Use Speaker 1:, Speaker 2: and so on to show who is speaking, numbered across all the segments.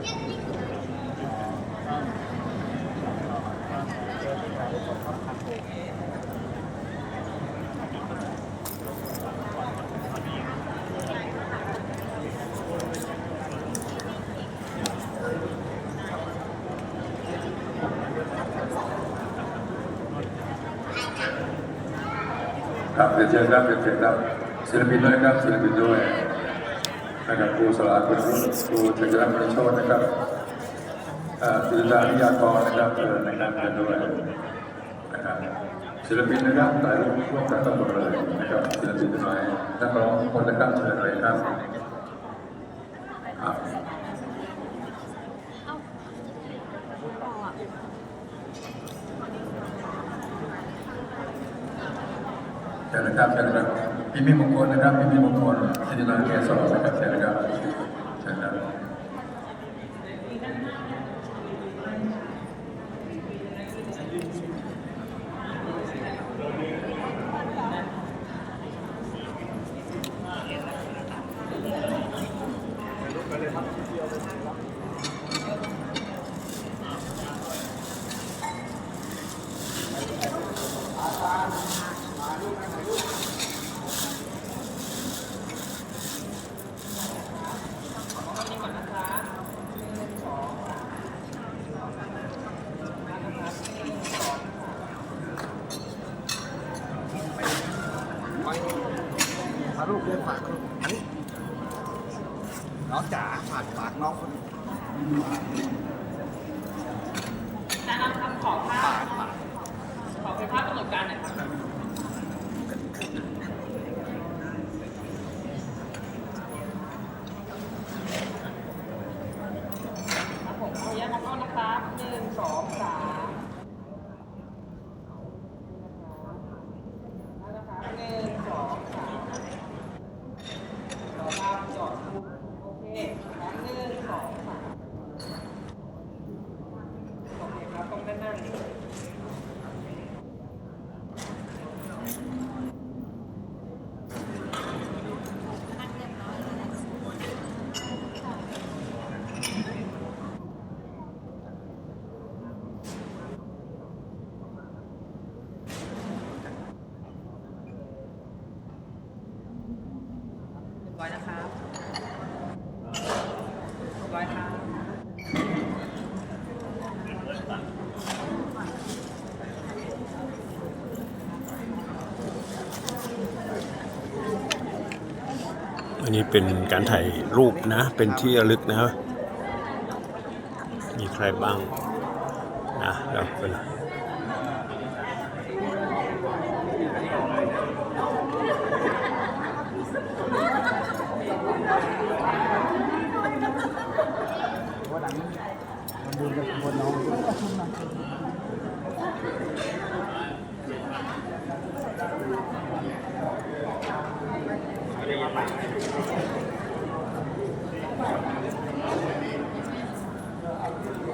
Speaker 1: ครับเรีย นเชิญครับเรียนครับศิลปินด้วยครับศิลปินด้วยนะครับครูสลาคุณรุ่นครูชัยรัตน์มณีโชตนะครับศิลปานิยากรนะครับเออในการเรียนด้วยนะครับศิลปินนะครับถ่ายรูปร่วมกันทั้งหมดเลยนะครับศิลปินทั้งหลายนักร้องคนนะครับเชิญเลยครับครับเชิญนะครับเชิญนะครับพี่มีมงคลนะครับพี่มีมงคล ศิลปาเกศ นนี้เป็
Speaker 2: นการ
Speaker 3: ถ่ายรูปนะ เป็นที่ระลึกนะมีใครบ้างนะแล้วเป็น
Speaker 4: มันดูกับนน้อง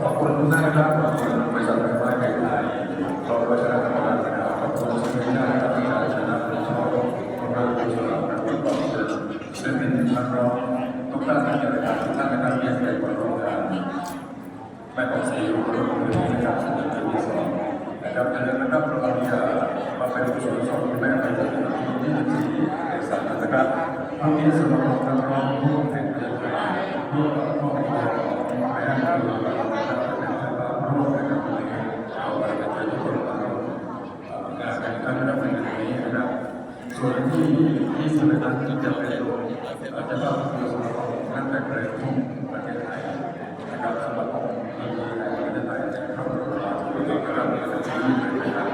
Speaker 1: ขอบคุณทุกครับขอบคุณบริษัทไฟฟ้าแห่งไทยขอบคุณวัชรธรรมนะครับขอบคุณสมัยหน้านะครับที่ได้ชนะขอบของเราผู้ชมนักฟุตบอลศิลปินนักร้องทุกท่านที่อยู่ในการทุกท่านนะครับที่ให้ความร่วมมือแม่ของสีรุ่งเรือนะครับในปีที่สองนะครับอย่าลืมนะครับเราจะมาเป็นผู้ชมสองแม่ในวันที่24เมษายนนะครับ นนี้สำหรับนักร้องทุกแห่งประเทศไทยร่วมกับครอบครัวไปให้กำลังในะครับเป็นเจ้าภาพร่วมนะครับในเอาไปเป็นใจทุกคนเราการแข่งขันรับในวันนี้นะครับส่วนที่ที่สำนักงานที่จะเป็นอาจจะต้องคือสำหรับนักแต่งเพลงทุกประเทศไทยนะครับสำหรับองค์ที่ในประเทศไทยในครอบครัวเราทุกคนนะครับในวันนี้นะครับ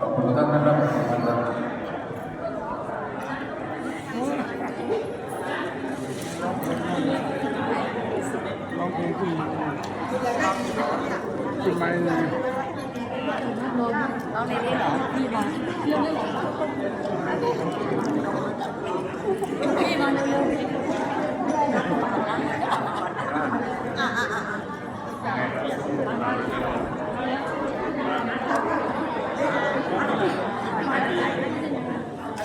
Speaker 1: ขอบคุณทุกท่านนะครับขอบคุณครับ
Speaker 4: น้องเพลงขึ้นมา ขึ้นมาเลย
Speaker 5: เราในนี้เหรอพี่มาเรื่องนี้เหรอพี่มาเร็วๆอะอะอะ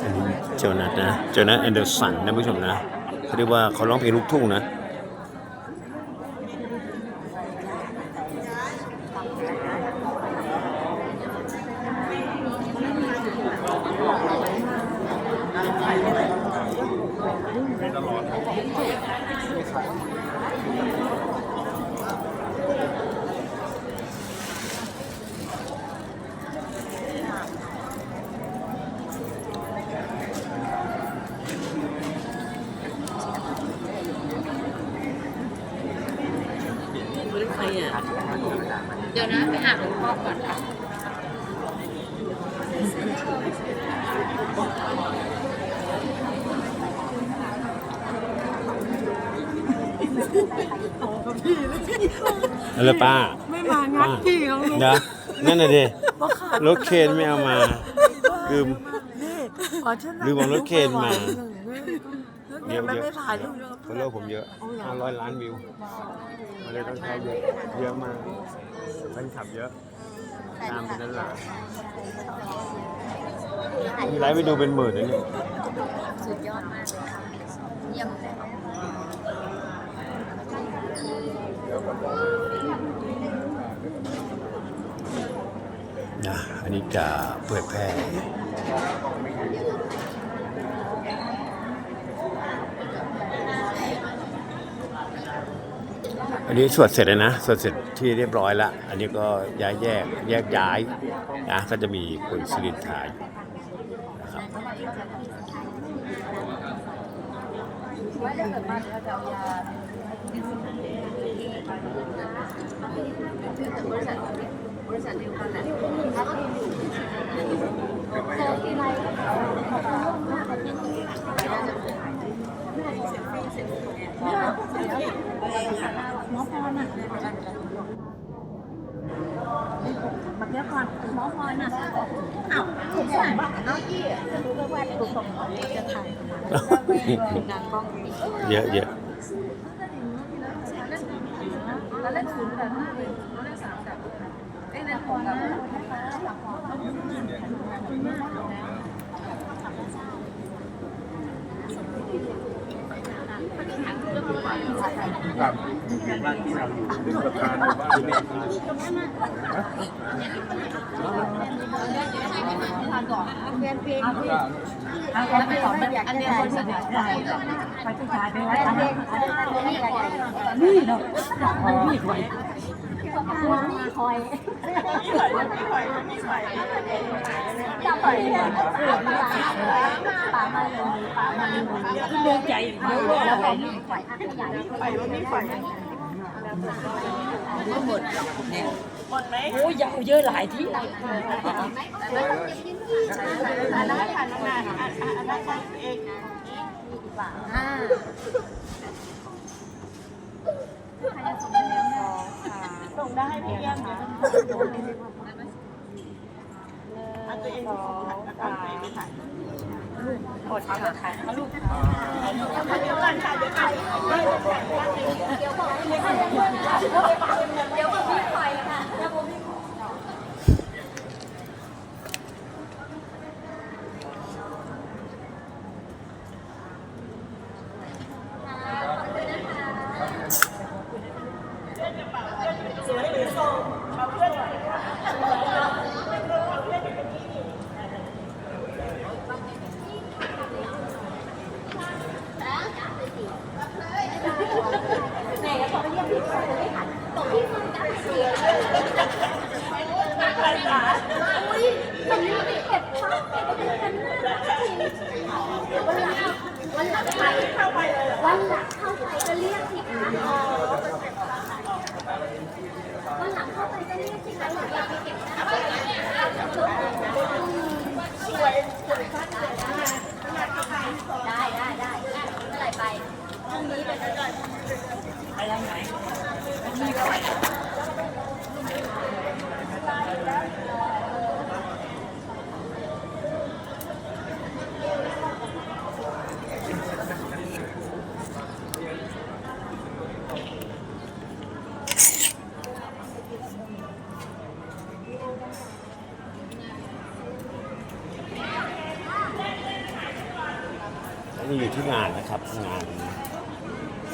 Speaker 3: อันนี้โจนัสนะโจนัสแอนเดอร์สันนะผู้ชมนะเขาเรียกว่าเขาร้องเพลงลูกทุ่งนะ
Speaker 6: เดี๋ยวนะไปหาหลวงพ่อก่อนค่ะ
Speaker 3: อะไรป้า
Speaker 5: ไม่มางัดพี่เขาลูก
Speaker 3: นะนั่นน่ะดิ
Speaker 5: ว่าขาด
Speaker 3: รถเคนไม่เอามาลืม
Speaker 5: นี่ขอฉันนั่ง
Speaker 3: ลืมเอารถเคนมา
Speaker 5: เดี๋ยวมันไม่ถ่ายรูป
Speaker 3: ฟอลโล่ผมเยอะ500ล้านวิวอะไรต้องใช้เยอะเยอะมากแฟนคลับเยอะ ตามไปนั้นแหละมีไลฟ์ไปดูเป็นหมื่นนะเนี่ย
Speaker 6: สุดยอดมากเลยค่ะเยี่ยมเลย
Speaker 3: นะอันนี้จะเผยแพร่ นี้สวดเสร็จแล้วนะสวดเสร็จที่เรียบร้อยแล้วอันนี้ก็ย้ายแยกแยกย้ายนะก็จะมีคุณสิรินทายนะครับ
Speaker 6: เกิดมาเราจะเอายาบริษัทบริษัทเดียวกันแหละหมอ พรน่ะมาเที่ยวก่อนหมอพรน่ะอ้าวถูกสั่งน้องกี้จะรู้ว่าถูกส่งจะถ่ายนางกล้อง
Speaker 3: เยอะเยอะ
Speaker 6: เราเล่นศูนย์แบบมากเลยเราเล่นสามแบบเอ้ยเล่นหกแบบ
Speaker 7: ครับบ้านที่เราอยู่เป็นประธานหมู่บ้านเนี่ย
Speaker 6: แล้วไปสอนมันอยากจะถ่ายสนามใหญ่
Speaker 5: ไปที่ายไปไว้ทำนี่เนาะ พี่คอย
Speaker 6: จับไปเนี่ยป่ามาเลยป่ามาเลย
Speaker 5: เดินใจเดียวเลย
Speaker 6: แล้วก็มีไฟไปว่ามีไฟ
Speaker 5: โอ้ยาวเยอะหลายที่
Speaker 6: อ่า
Speaker 8: ส่งได้พี่เยี่ยมนะอันตัวเองสองถ่ายไปถ่ายกดเอาถ่ายเอาลูกเดี๋ยวก่อนค่ะเดี๋ยวก่อน
Speaker 6: เดี๋ยวบอกเดี๋ยวบอนเดี๋ยวก่อนค่ะเดี๋ยวบอกพี่
Speaker 8: สวยหรือโซมเอาเพื่อนหน่อย
Speaker 9: วันหลังเข้าไปจะเรียกสิคะวันหลังเข้าไปจะเรียกสิคะหนูอยากไปเก็บได้ได้ได้เมื่อไหร่ไปพรุ่งนี้ไป
Speaker 3: นนี้อยู่ที่งานนะครับงาน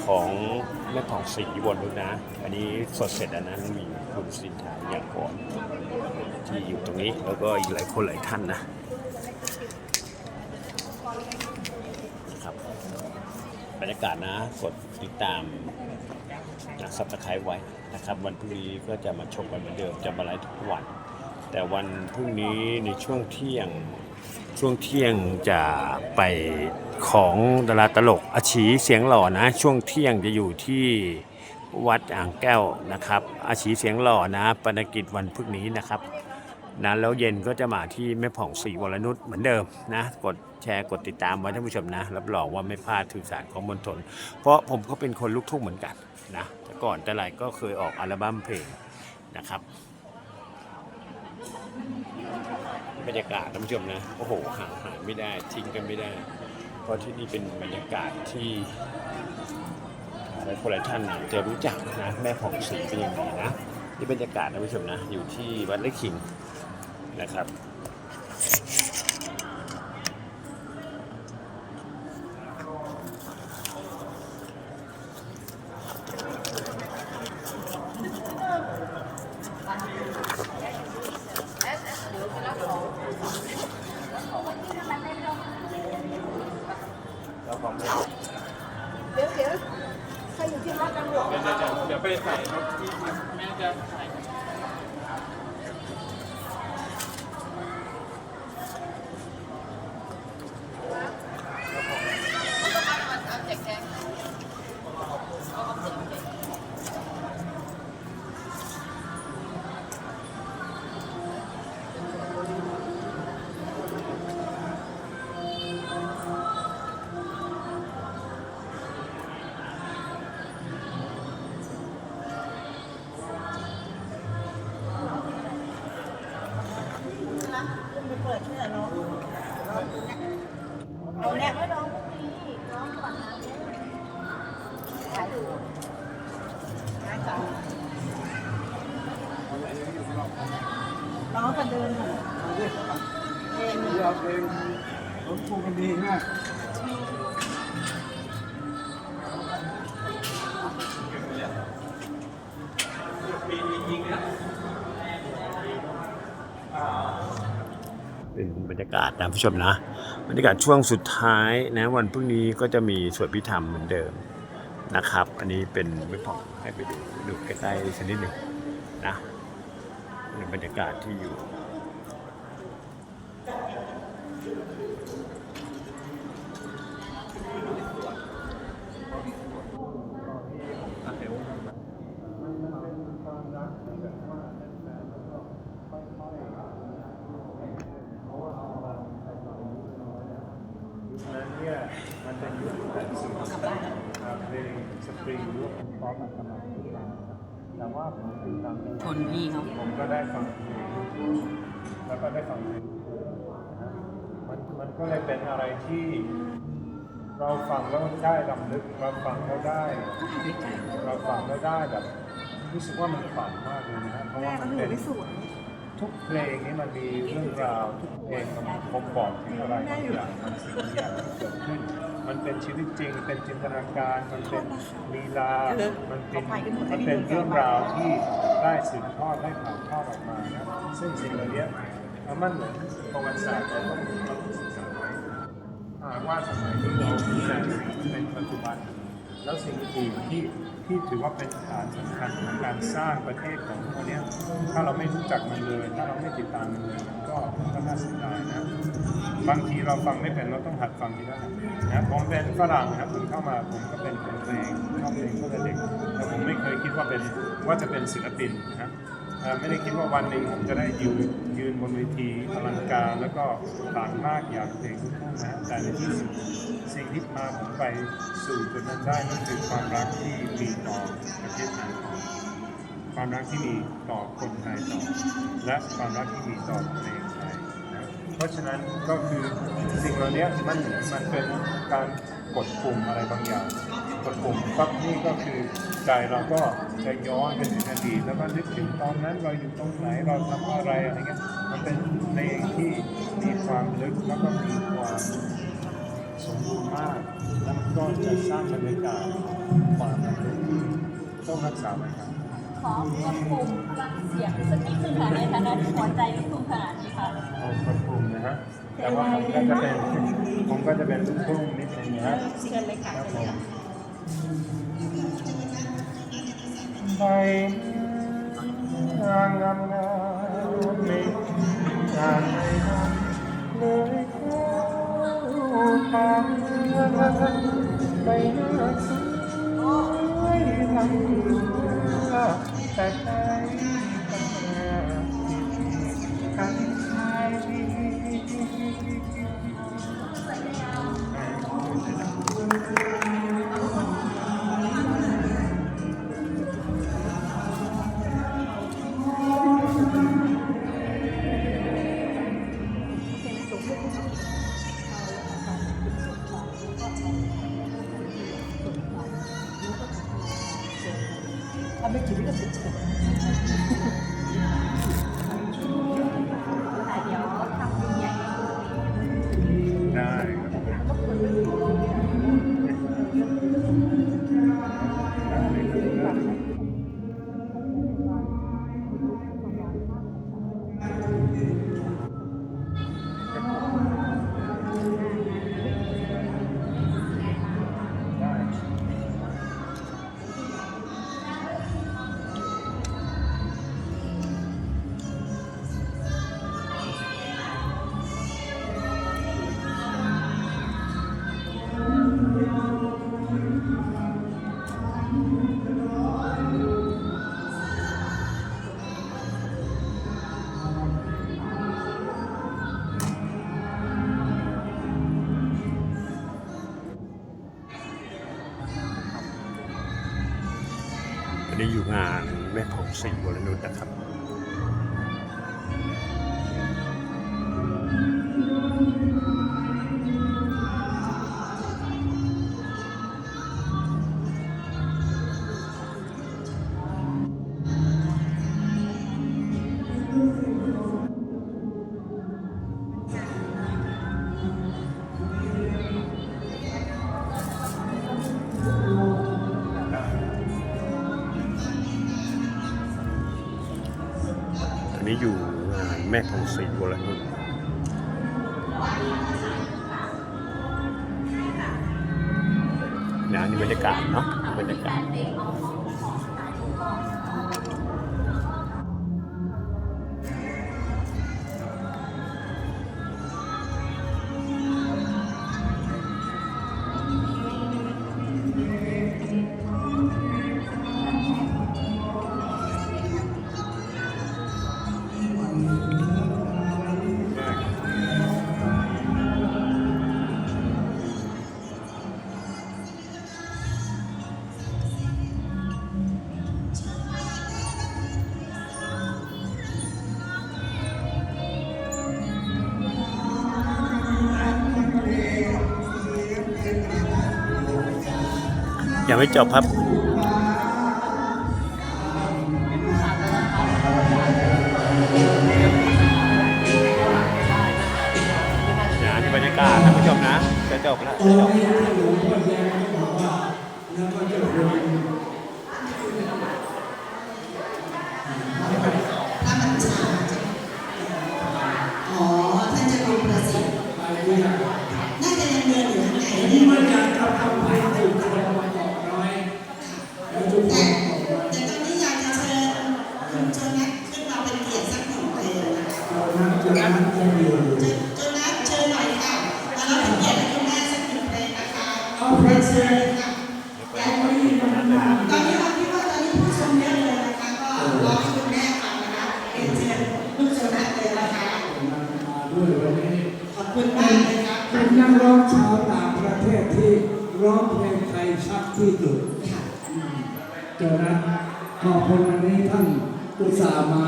Speaker 3: ของแม่ผ่องศรีบนนุนนะ อันนี้สดเสร็จแล้วนะมีคุณสินทาอย่างก่อนที่อยู่ตรงนี้แล้วก็อีกหลายคนหลายท่านนะ ครับบรรยากาศนะกดติดตามนะสับตะไคร้ไว้นะครับ วันพรุ่งนี้ก็จะมาชมกันเหมือนเดิมจะมาไลฟ์ทุกวัน แต่วันพรุ่งนี้ในช่วงเที่ยง ช่วงเที่ยงจะไปของดาราตลกอาชีเสียงหล่อนะ ช่วงเที่ยงจะอยู่ที่วัดอ่างแก้วนะครับ อาชีเสียงหล่อนะปนกิจวันพรุ่งนี้นะครับนะแล้วเย็นก็จะมาที่แม่ผ่องศรีวรนุชเหมือนเดิมนะ กดแชร์กดติดตามไว้ท่านผู้ชมนะ รับรองว่าไม่พลาดถือสารของมณฑลเพราะผมก็เป็นคนลูกทุ่งเหมือนกันนะแต่ก่อนแต่ไรก็เคยออกอัลบั้มเพลงนะครับ บรรยากาศท่านผู้ชมนะโอ้โหหาหายไม่ได้ทิ้งกันไม่ได้ เพราะที่นี่เป็นบรรยากาศที่หลายคนหลายท่านอาจะรู้จักนะแม่ผ่องศรีเป็นอย่างดีนะนี่บรรยากาศท่านผู้ชมนะ อยู่ที่วัดไร่ขิงนะครับ
Speaker 9: เราเพ
Speaker 1: ลงรถพุ่งกันดีมาก
Speaker 3: เป็นบรรยากาศนะผู้ชมนะ บรรยากาศช่วงสุดท้ายนะวันพรุ่งนี้ก็จะมีสวดพิธรรมเหมือนเดิมนะครับ อันนี้เป็นไม่พอให้ไปดูดูใกล้ๆสักนิดหนึ่งนะเป็นบรรยากาศที่อยู่
Speaker 7: นั้นเนี่ยมันจะอยู่แต่สิ่งครับเพลงสตริงห รือว่าเป็นป๊อปอัตมาขึ้นมาแต่ว่าผมเป็นตามนี้
Speaker 5: คนพี่เขา
Speaker 7: ผมก็ได้ฟังเพลงแล้วก็ได้ฟังเพลงนะฮะมันมันก็เลยเป็นอะไรที่ เราฟังแล้วได้ลำลึกเราฟังแล้วได้ เราฟังแล้วได้แบบรู้สึกว่ามันฝันมากเลยนะฮะเพราะว่ามันเป็นทุกเพลงนี้มันมีเรื่องราวทุกเพลงมันบ่งบอกถึงอะไรบางอย่างมันสิ่งบางอย่างที่เกิดขึ้น มันเป็นชีวิตจริง เป็นจินตนาการ มันเป็นลีลา มันเป็นมันเป็นเรื่องราวที่ได้สืบทอดได้ผ่านทอดออกมานะซึ่งสิ่งเหล่านี้มันเหมือนประวัติศาสตร์เราต้องเราต้องศึกษาไว้หากว่าสมัยที่เรามีแต่สิ่งที่เป็นปัจจุบัน แล้วสิ่งอื่นที่ ที่ถือว่าเป็นฐานสำคัญของการสร้างประเทศของพวกนี้ถ้าเราไม่รู้จักมันเลย ถ้าเราไม่ติดตามมันเลยมันก็มันก็น่าเสียดายนะบางทีเราฟังไม่เป็นเราต้องหัดฟังทีละนะผมเป็นฝรั่งนะครับผมเข้ามาผมก็เป็นคนเพลงชอบเพลงตั้งแต่เด็กแต่ผมไม่เคยคิดว่าเป็นว่าจะเป็นศิลปินนะครับ ไม่ได้คิดว่าวันหนึ่งผมจะได้ยืนยืนบนเวทีอลังการแล้วก็ต่างมากอย่างเพลงลูกทุ่งนะแต่ในที่สุดสิ่งที่พาผมไปสู่จุดนั้นได้นั่นคือความรักที่มีต่อประเทศไทยความรักที่มีต่อคนไทยต่อ และความรักที่มีต่อเพลงไทยนะเพราะฉะนั้นก็คือสิ่งเหล่านี้มันมันเป็นการกดปุ่มอะไรบางอย่าง กดปุ่มปั๊บนี่ก็คือใจเราก็จะย้อนไปถึงอดีตแล้วก็นึกถึงตอนนั้นเราอยู่ตรงไหนเราทำอะไรอะไรเงี้ยมันเป็นเพลงที่มีความลึกแล้วก็มีความสมบูรณ์มากแล้วมันก็จะสร้างบรรยากาศความระลึกที่ต้องรักษาไว้ครับ
Speaker 6: ขอควบคุมพลังเสียงสักนิดนึงค่ะในฐานะที่หัวใจลูกทุ่งขนาดนี้ค่ะ
Speaker 7: เอากดปุ่มนะฮะ
Speaker 10: แต่ว่าผมก็จะเป็นผมก็จะเป็นลูกทุ่งนิดนึงนะครับ
Speaker 6: เชิญเลยค่ะ
Speaker 10: ใบงางงามงามไม่ทามไม่งามเลยเข้าทางไปหน้าสวยงามแต่
Speaker 3: อันนี้อยู่งานแม่ผ่องศรีวรนุชนะครับ นี้อยู่งานแม่ทองศรีวรนุชนะนี่บรรยากาศเนาะบรรยากาศ ยังไม่จบครับ นะนี่บรรยากาศท่านผู้ชมนะจะจบแล้วจะจบ
Speaker 8: อ๋
Speaker 11: จากนั้นขอบคุณวันนี้ท่านอุตส่าห์มา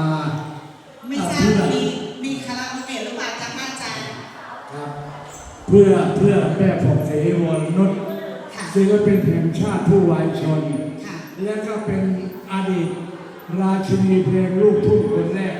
Speaker 8: ไม่ทราบมีมีคาราโอเกะหรือเปล่าจ๊ะป้าจ๋า
Speaker 11: ครับเพื่อเพื่อแม่ผ่องศรีวรนุชศิลปินแห่งชาติผู้วายชน
Speaker 8: ค่ะ
Speaker 11: และก็เป็นอดีต ราชินีเพลงลูกทุ่งคนแรก